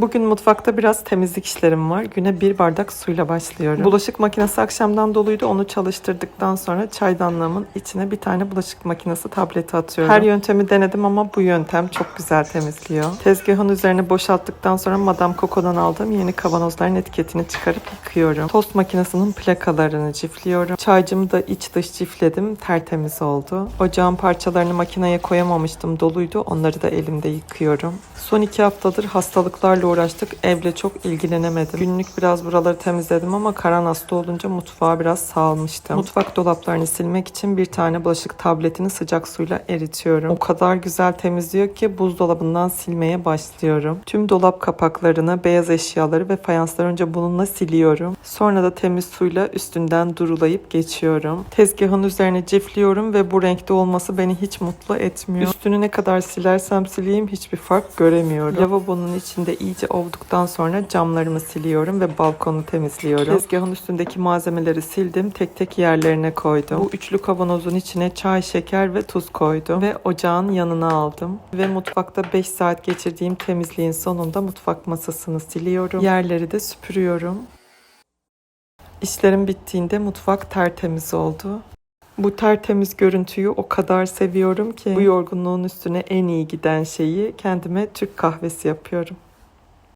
Bugün mutfakta biraz temizlik işlerim var. Güne bir bardak suyla başlıyorum. Bulaşık makinesi akşamdan doluydu. Onu çalıştırdıktan sonra çaydanlığımın içine bir tane bulaşık makinesi tableti atıyorum. Her yöntemi denedim ama bu yöntem çok güzel temizliyor. Tezgahın üzerine boşalttıktan sonra Madame Coco'dan aldığım yeni kavanozların etiketini çıkarıp yıkıyorum. Tost makinesinin plakalarını cifliyorum. Çaycımı da iç dış cifledim. Tertemiz oldu. Ocağın parçalarını makineye koyamamıştım. Doluydu. Onları da elimde yıkıyorum. Son iki haftadır hastalıklarla uğraştık. Evle çok ilgilenemedim. Günlük biraz buraları temizledim ama Karan hasta olunca mutfağı biraz salmıştım. Mutfak dolaplarını silmek için bir tane bulaşık tabletini sıcak suyla eritiyorum. O kadar güzel temizliyor ki buzdolabından silmeye başlıyorum. Tüm dolap kapaklarını, beyaz eşyaları ve fayansları önce bununla siliyorum. Sonra da temiz suyla üstünden durulayıp geçiyorum. Tezgahın üzerine cifliyorum ve bu renkte olması beni hiç mutlu etmiyor. Üstünü ne kadar silersem sileyim hiçbir fark göremiyorum. Lavabonun içinde iyice ovduktan sonra camlarımı siliyorum ve balkonu temizliyorum. Tezgahın üstündeki malzemeleri sildim. Tek tek yerlerine koydum. Bu üçlü kavanozun içine çay, şeker ve tuz koydum. Ve ocağın yanına aldım. Ve mutfakta 5 saat geçirdiğim temizliğin sonunda mutfak masasını siliyorum. Yerleri de süpürüyorum. İşlerim bittiğinde mutfak tertemiz oldu. Bu tertemiz görüntüyü o kadar seviyorum ki bu yorgunluğun üstüne en iyi giden şeyi kendime Türk kahvesi yapıyorum.